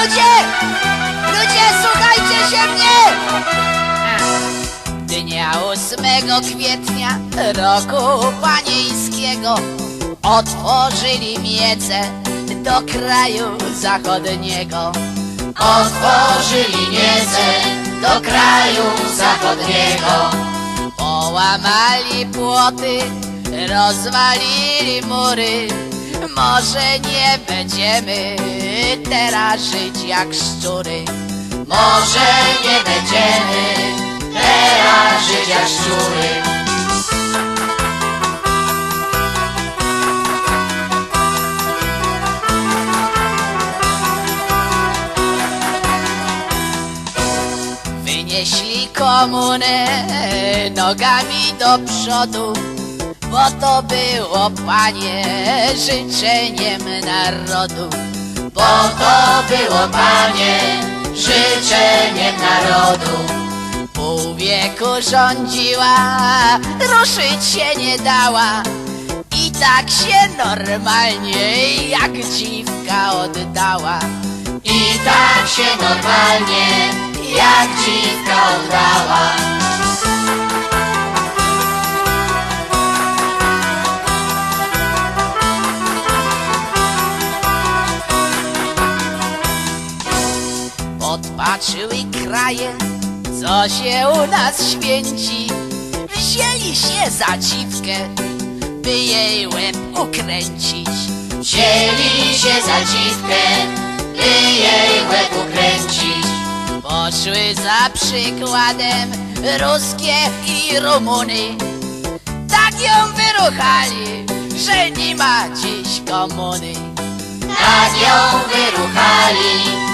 Ludzie! Ludzie, słuchajcie się mnie! Dnia 8 kwietnia roku panieńskiego Otworzyli miece do kraju zachodniego Otworzyli miece do kraju zachodniego Połamali płoty, rozwalili mury może nie będziemy teraz żyć jak szczury. Może nie będziemy teraz żyć jak szczury. Wynieśli komunę nogami do przodu, bo to było, panie, życzeniem narodu. Bo to było, panie, życzeniem narodu. Pół wieku rządziła, ruszyć się nie dała i tak się normalnie jak dziwka oddała. I tak się normalnie jak dziwka oddała. Podpatrzyły kraje, co się u nas święci. Wzięli się za dziwkę, by jej łeb ukręcić. Wzięli się za dziwkę, by jej łeb ukręcić. Poszły za przykładem ruskie i Rumuny. Tak ją wyruchali, że nie ma dziś komuny. Tak ją wyruchali,